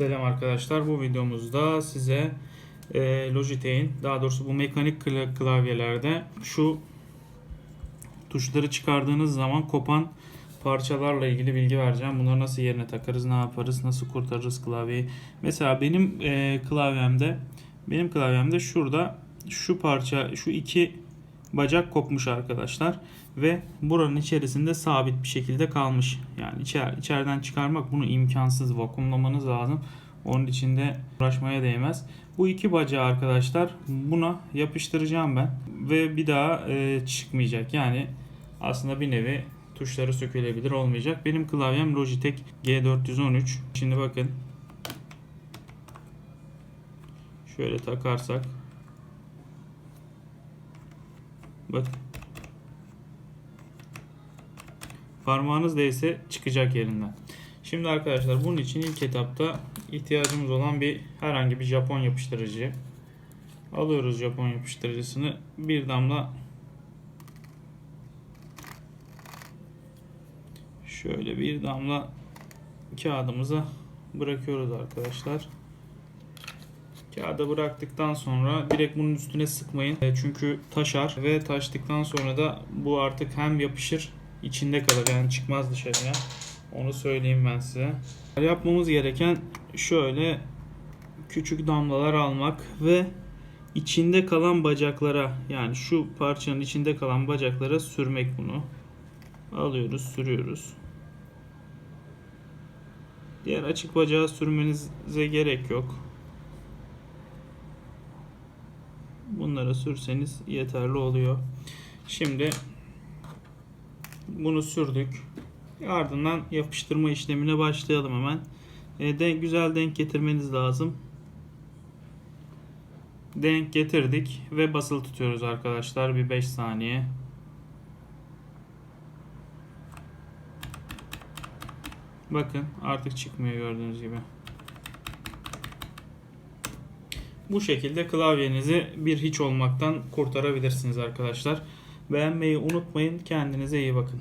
Selam arkadaşlar. Bu videomuzda size e, Logitech'in daha doğrusu bu mekanik kla- klavyelerde şu tuşları çıkardığınız zaman kopan parçalarla ilgili bilgi vereceğim. Bunları nasıl yerine takarız, ne yaparız, nasıl kurtarırız klavyeyi. Mesela benim e, klavyemde benim klavyemde şurada şu parça, şu iki bacak kopmuş arkadaşlar ve buranın içerisinde sabit bir şekilde kalmış. Yani içer, içeriden çıkarmak bunu imkansız vakumlamanız lazım. Onun içinde uğraşmaya değmez. Bu iki bacağı arkadaşlar buna yapıştıracağım ben ve bir daha e, çıkmayacak. Yani aslında bir nevi tuşları sökülebilir olmayacak. Benim klavyem Logitech G413. Şimdi bakın. Şöyle takarsak. Bak. Parmağınız değse çıkacak yerinden. Şimdi arkadaşlar bunun için ilk etapta ihtiyacımız olan bir herhangi bir Japon yapıştırıcı. Alıyoruz Japon yapıştırıcısını. Bir damla şöyle bir damla kağıdımıza bırakıyoruz arkadaşlar. Kağıda bıraktıktan sonra direkt bunun üstüne sıkmayın. E, Çünkü taşar ve taştıktan sonra da bu artık hem yapışır içinde kalır yani çıkmaz dışarıya. Onu söyleyeyim ben size. Yapmamız gereken şöyle küçük damlalar almak ve içinde kalan bacaklara yani şu parçanın içinde kalan bacaklara sürmek bunu. Alıyoruz, sürüyoruz. Diğer açık bacağı sürmenize gerek yok. Bunlara sürseniz yeterli oluyor. Şimdi bunu sürdük. Ardından yapıştırma işlemine başlayalım hemen. E, de, güzel denk getirmeniz lazım. Denk getirdik ve basılı tutuyoruz arkadaşlar bir 5 saniye. Bakın artık çıkmıyor gördüğünüz gibi. Bu şekilde klavyenizi bir hiç olmaktan kurtarabilirsiniz arkadaşlar. Beğenmeyi unutmayın. Kendinize iyi bakın.